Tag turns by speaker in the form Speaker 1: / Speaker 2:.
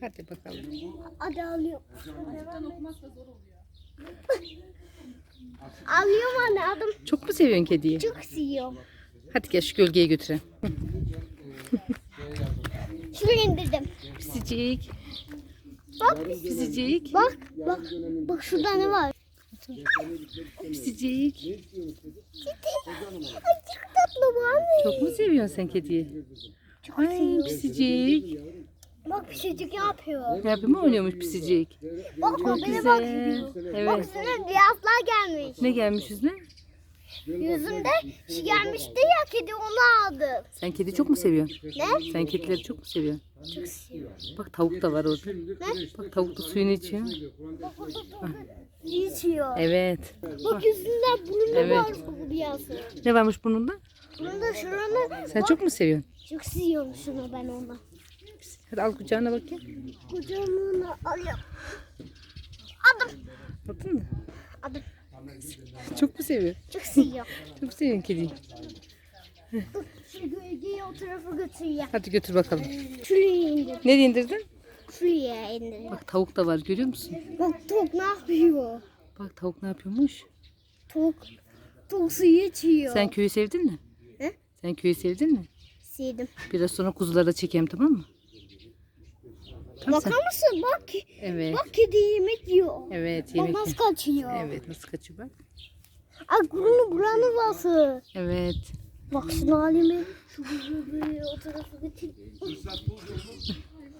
Speaker 1: Hadi bakalım.
Speaker 2: Hadi alıyorum. Alıyorum anne adım
Speaker 1: Çok mu seviyorsun kediyi?
Speaker 2: çok seviyorum.
Speaker 1: Hadi gel şu gölgeye götürelim.
Speaker 2: Şuraya indirdim.
Speaker 1: Pisicik.
Speaker 2: Bak
Speaker 1: Pisicik.
Speaker 2: bak bak. Bak şurada ne var?
Speaker 1: Pisicik.
Speaker 2: Ay çok tatlı bu anne.
Speaker 1: Çok mu seviyorsun sen kediyi?
Speaker 2: Çok
Speaker 1: Ay
Speaker 2: seviyorum.
Speaker 1: pisicik.
Speaker 2: Bak pisicik yapıyor.
Speaker 1: Mı oynuyormuş pisicik?
Speaker 2: Bak
Speaker 1: Çok
Speaker 2: bak bak
Speaker 1: güzel.
Speaker 2: Bak
Speaker 1: Evet.
Speaker 2: üstüne beyazlar gelmiş.
Speaker 1: Ne gelmiş yüzüne?
Speaker 2: Yüzünde şey gelmişti ya kedi onu aldı.
Speaker 1: Sen kedi çok mu seviyorsun?
Speaker 2: Ne?
Speaker 1: Sen kedileri çok mu seviyorsun?
Speaker 2: Çok seviyorum.
Speaker 1: Bak tavuk da var orada.
Speaker 2: Ne?
Speaker 1: Bak tavuk da suyunu içiyor.
Speaker 2: Bak bak bak. bak. İçiyor.
Speaker 1: Evet.
Speaker 2: Bak yüzünden burnunda
Speaker 1: Evet.
Speaker 2: var bu beyazı.
Speaker 1: Ne varmış burnunda?
Speaker 2: Burnunda şuranı.
Speaker 1: Sen çok mu seviyorsun?
Speaker 2: Çok seviyorum şunu ben ona.
Speaker 1: Hadi al kucağına bakayım.
Speaker 2: Kucağımına alıyorum. Adım.
Speaker 1: Aldın mı?
Speaker 2: Adım.
Speaker 1: Çok mu seviyorsun?
Speaker 2: Çok seviyorum.
Speaker 1: Çok seviyorsun kediyi?
Speaker 2: Şu gölgeyi o tarafa götüreyim.
Speaker 1: Hadi götür bakalım.
Speaker 2: Şuraya indir.
Speaker 1: Ne indirdin?
Speaker 2: Şuraya indir.
Speaker 1: Bak tavuk da var görüyor musun?
Speaker 2: Bak tavuk ne yapıyor?
Speaker 1: Bak tavuk ne yapıyormuş?
Speaker 2: Tavuk. Tavuk suyu içiyor.
Speaker 1: Sen köyü sevdin mi?
Speaker 2: He?
Speaker 1: Sen köyü sevdin mi?
Speaker 2: Sevdim.
Speaker 1: Biraz sonra kuzuları da çekeyim tamam mı? Sen.
Speaker 2: Bakar mısın? Bak.
Speaker 1: Evet.
Speaker 2: Bak kedi yemek yiyor.
Speaker 1: Evet
Speaker 2: Bak
Speaker 1: yemek.
Speaker 2: nasıl kaçıyor.
Speaker 1: Evet nasıl kaçıyor bak.
Speaker 2: Ay burnu buranı bası.
Speaker 1: Evet.
Speaker 2: Bak şunu halime. Şu böyle o tarafa götür.